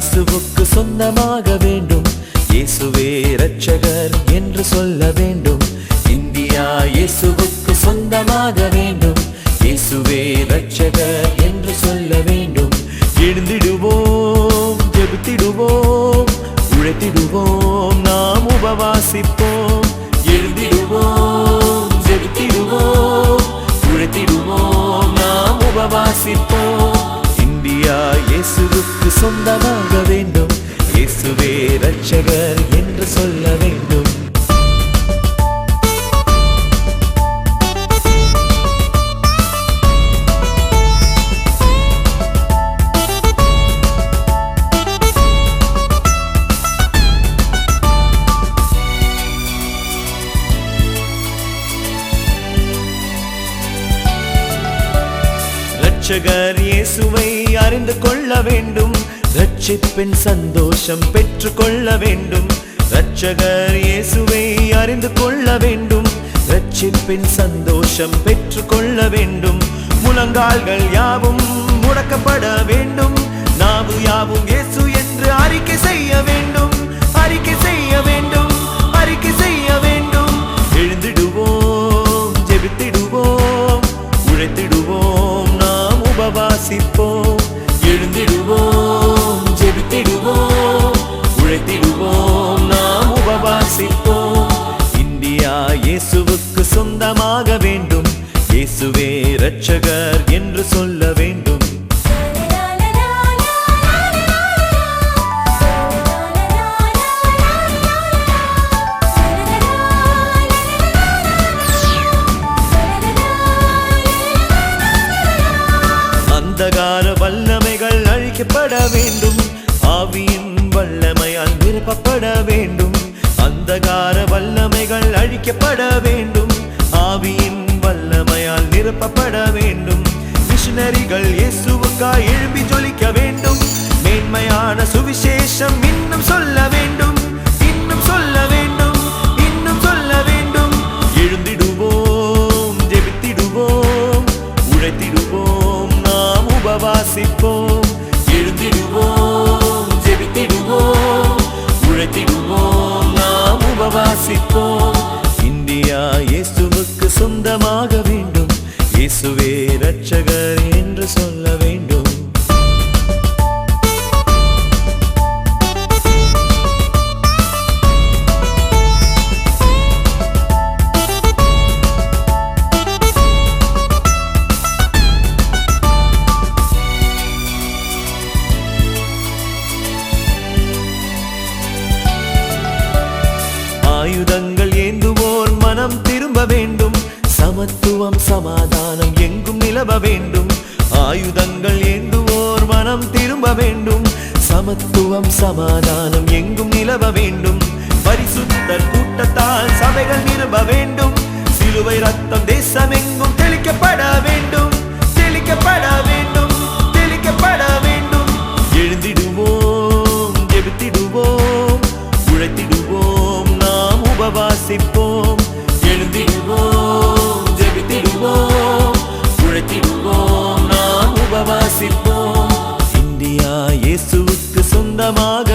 இயேசுவுக்கு சொந்தமாக வேண்டும். இயேசுவே இரட்சகர் என்று சொல்ல வேண்டும். இந்தியா இயேசுவுக்கு சொந்தமாக வேண்டும். இயேசுவே இரட்சகர் என்று சொல்ல வேண்டும். எழுந்திடுவோம் ஜெபித்திடுவோம் உழைத்திடுவோம் நாம் உபவாசிப்போம். எழுந்திடுவோம் ஜெபித்திடுவோம் உழைத்திடுவோம் நாம் உபவாசிப்போம். சொந்தமாக வேண்டும். இயேசுவே ரட்சகர் என்று சொல்ல வேண்டும். ரட்சகர் இயேசுவை அறிந்து கொள்ள வேண்டும். ரட்சிப்பின் சந்தோஷம் பெற்று கொள்ள வேண்டும். ரட்சகர் இயேசுவை அறிந்து கொள்ள வேண்டும். ரட்சிப்பின் சந்தோஷம் பெற்று கொள்ள வேண்டும். முழங்கால்கள் யாவும் இயேசுவே ரட்சகர் என்று சொல்ல வேண்டும். அந்தகார வல்லமைகள் அழிக்கப்பட வேண்டும். ஆவியின் வல்லமையால் நிரப்பப்பட வேண்டும். அந்தகார வல்லமைகள் அழிக்கப்பட வேண்டும். மிஷனரிகள் இயேசுவுக்காய் எழுப்பி ஜொலிக்க வேண்டும். மேன்மையான சுவிசேஷம் இன்னும் சொல்ல வேண்டும். இன்னும் சொல்ல வேண்டும். இன்னும் சொல்ல வேண்டும். எழுந்திடுவோம் ஜெபித்திடுவோம் உழைத்திடுவோம் நாம் உபவாசிப்போம். எழுந்திடுவோம் ஜெபித்திடுவோம் உழைத்திடுவோம் நாம் உபவாசிப்போம். இந்தியா இயேசுவுக்கு சொந்தமாக வேண்டும். இயேசுவே ரட்சக சமாதானம் எங்கும் நிலவ வேண்டும். ஆயுதங்கள் ஏந்துவோர் மனம் திரும்ப வேண்டும். சமத்துவம் சமாதானம் எங்கும் நிலவ வேண்டும். பரிசுத்தர் கூட்டத்தால் சபைகள் நிரம்ப வேண்டும். சிலுவை ரத்தம் தேசம் எங்கும் தெளிக்கப்பட வேண்டும். தெளிக்கப்பட வேண்டும். தெளிக்கப்பட வேண்டும். எழுந்திடுவோம் ஜெபித்திடுவோம் உழைத்திடுவோம் நாம் உபவாசிப்போம். இயேசுவுக்கு சொந்தமாக